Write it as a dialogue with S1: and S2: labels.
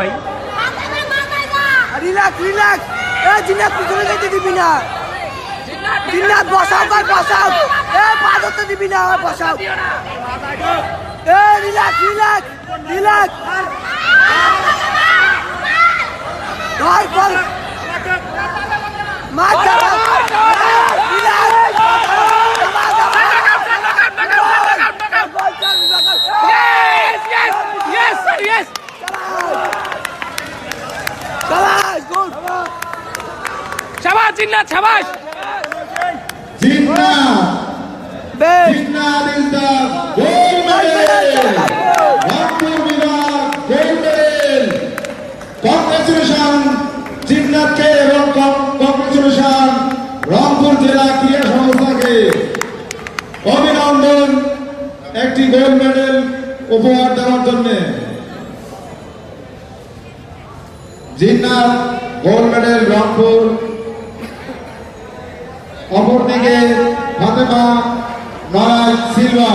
S1: ভাই।
S2: Relax relax. এ জিনাত পিছনে যেতে দিবি না। জিনাত বসাও ভাই বসাও। এ, পা ধরতে দিবি না ওই বসাও। এ, রিল্যাক্স রিল্যাক্স রিল্যাক্স। ধর ধর।
S1: জিন্নাত শাবাশ
S2: বেশ।
S3: Jinnah is the gold medal. Rangpur Vibhag gold medal. Congratulations, জিন্নাতকে এবং কংগ্রেচুলেশন রংপুর জেলা ক্রীড়া সংস্থাকে। অভিনন্দন একটি গোল্ড মেডেল উপহার দেওয়ার জন্য। জিন্নাত গোল্ড মেডেল রংপুর অপরদিকে ফাতেমা নরাজ সিলভা